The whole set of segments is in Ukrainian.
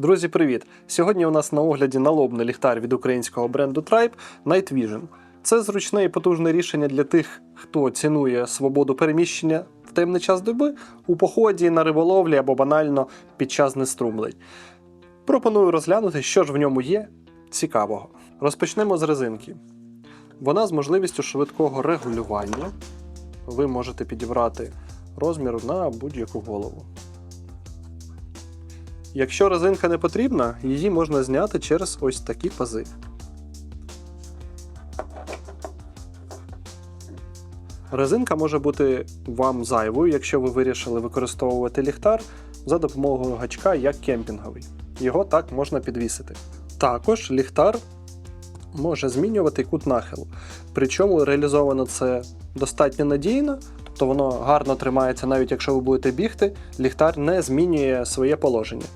Друзі, привіт! Сьогодні у нас на огляді налобний ліхтар від українського бренду Tribe Night Vision. Це зручне і потужне рішення для тих, хто цінує свободу переміщення в темний час доби у поході на риболовлі або банально під час неструмлень. Пропоную розглянути, що ж в ньому є цікавого. Розпочнемо з резинки. Вона з можливістю швидкого регулювання. Ви можете підібрати розмір на будь-яку голову. Якщо резинка не потрібна, її можна зняти через ось такі пази. Резинка може бути вам зайвою, якщо ви вирішили використовувати ліхтар за допомогою гачка як кемпінговий. Його так можна підвісити. Також ліхтар може змінювати кут нахилу. Причому реалізовано це достатньо надійно, тобто воно гарно тримається, навіть якщо ви будете бігти, ліхтар не змінює своє положення.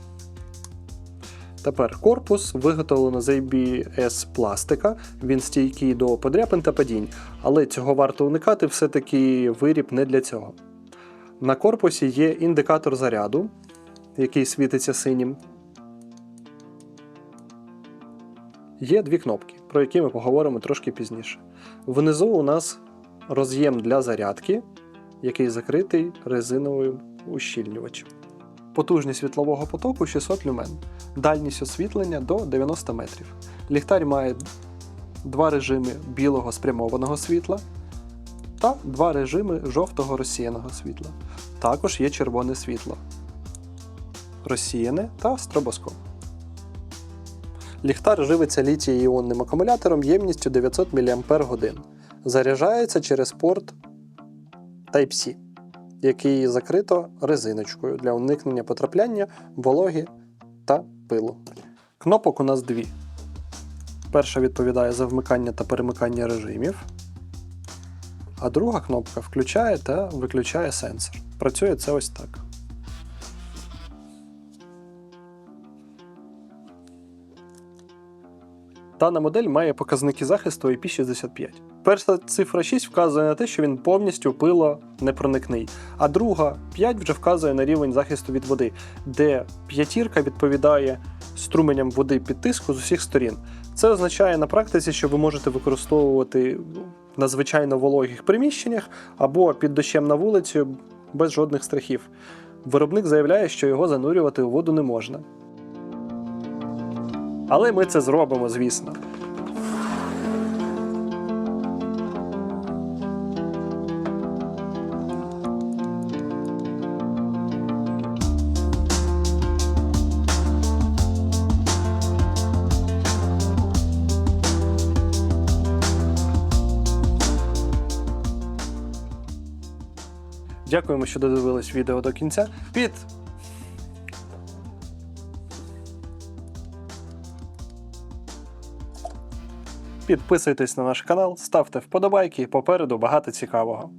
Тепер корпус виготовлено з ABS пластика, він стійкий до подряпин та падінь, але цього варто уникати, все-таки виріб не для цього. На корпусі є індикатор заряду, який світиться синім. Є дві кнопки, про які ми поговоримо трошки пізніше. Внизу у нас роз'єм для зарядки, який закритий резиновим ущільнювачем. Потужність світлового потоку 600 люмен, дальність освітлення до 90 метрів. Ліхтар має два режими білого спрямованого світла та два режими жовтого розсіяного світла. Також є червоне світло, розсіяне та стробоскоп. Ліхтар живиться літій-іонним акумулятором ємністю 900 мАч. Заряджається через порт Type-C, який закрито резиночкою для уникнення потрапляння вологи та пилу. Кнопок у нас дві. Перша відповідає за вмикання та перемикання режимів, а друга кнопка включає та виключає сенсор. Працює це ось так. Дана модель має показники захисту IP65. Перша цифра 6 вказує на те, що він повністю пилонепроникний, а друга 5 вже вказує на рівень захисту від води, де п'ятірка відповідає струменям води під тиску з усіх сторін. Це означає на практиці, що ви можете використовувати в надзвичайно вологих приміщеннях або під дощем на вулиці без жодних страхів. Виробник заявляє, що його занурювати у воду не можна. Але ми це зробимо, звісно. Дякуємо, що додивились відео до кінця. Під Підписуйтесь на наш канал, ставте вподобайки, попереду багато цікавого.